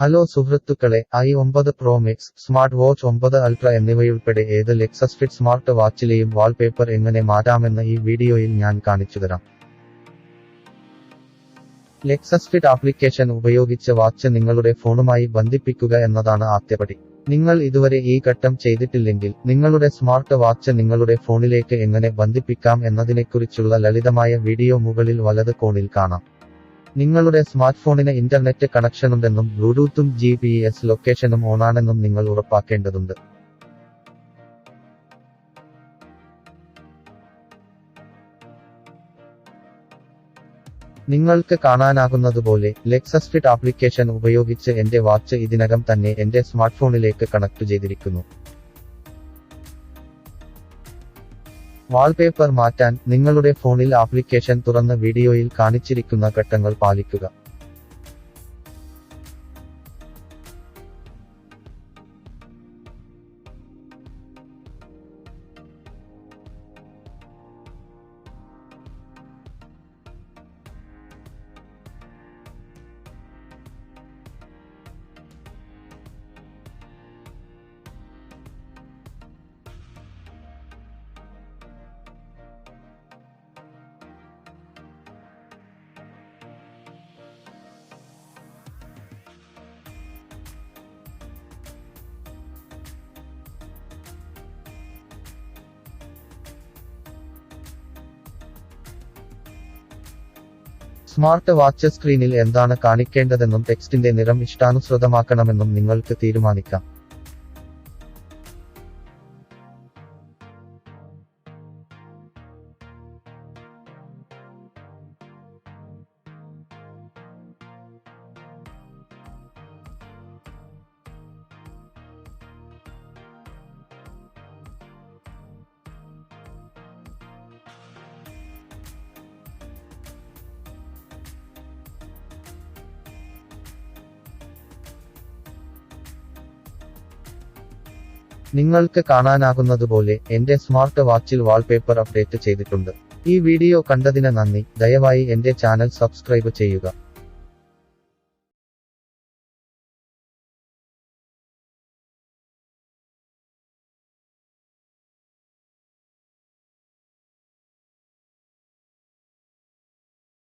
Hello സുഹൃത്തുക്കളെ I ഒമ്പത് pro max smart watch ഒമ്പത് അൾട്ര എന്നിവയുൾപ്പെടെ ഏത് ലെക്സസ് ഫിറ്റ് സ്മാർട്ട് വാച്ചിലെയും വാൾപേപ്പർ എങ്ങനെ മാറ്റാമെന്ന് ഈ വീഡിയോയിൽ ഞാൻ കാണിച്ചുതരാം ലെക്സസ് ഫിറ്റ് ആപ്ലിക്കേഷൻ ഉപയോഗിച്ച് വാച്ച് നിങ്ങളുടെ ഫോണുമായി ബന്ധിപ്പിക്കുക എന്നതാണ് ആദ്യപടി. നിങ്ങൾ ഇതുവരെ ഈ ഘട്ടം ചെയ്തിട്ടില്ലെങ്കിൽ നിങ്ങളുടെ സ്മാർട്ട് വാച്ച് നിങ്ങളുടെ ഫോണിലേക്ക് എങ്ങനെ ബന്ധിപ്പിക്കാം എന്നതിനെക്കുറിച്ചുള്ള ലളിതമായ വീഡിയോ മുകളിൽ വലത് കോണിൽ കാണാം. നിങ്ങളുടെ സ്മാർട്ട് ഫോണിന് ഇന്റർനെറ്റ് കണക്ഷനുണ്ടെന്നും ബ്ലൂടൂത്തും ജി പി എസ് ലൊക്കേഷനും ഓണാണെന്നും നിങ്ങൾ ഉറപ്പാക്കേണ്ടതുണ്ട്. നിങ്ങൾക്ക് കാണാനാകുന്നതുപോലെ ലെക്സസ് ഫിറ്റ് ആപ്ലിക്കേഷൻ ഉപയോഗിച്ച് എന്റെ വാച്ച് ഇതിനകം തന്നെ എന്റെ സ്മാർട്ട്ഫോണിലേക്ക് കണക്ട് ചെയ്തിരിക്കുന്നു. വാൾപേപ്പർ മാറ്റാൻ നിങ്ങളുടെ ഫോണിൽ ആപ്ലിക്കേഷൻ തുറന്ന് വീഡിയോയിൽ കാണിച്ചിരിക്കുന്ന ഘട്ടങ്ങൾ പാലിക്കുക. സ്മാർട്ട് വാച്ച് സ്ക്രീനിൽ എന്താണ് കാണിക്കേണ്ടതെന്നും ടെക്സ്റ്റിന്റെ നിറം ഇഷ്ടാനുസൃതമാക്കണമെന്നും നിങ്ങൾക്ക് തീരുമാനിക്കാം. നിങ്ങൾക്ക് കാണാനാകുന്നതുപോലെ എന്റെ സ്മാർട്ട് വാച്ചിൽ വാൾപേപ്പർ അപ്ഡേറ്റ് ചെയ്തിട്ടുണ്ട്. ഈ വീഡിയോ കണ്ടതിന് നന്ദി. ദയവായി എന്റെ ചാനൽ സബ്സ്ക്രൈബ് ചെയ്യുക.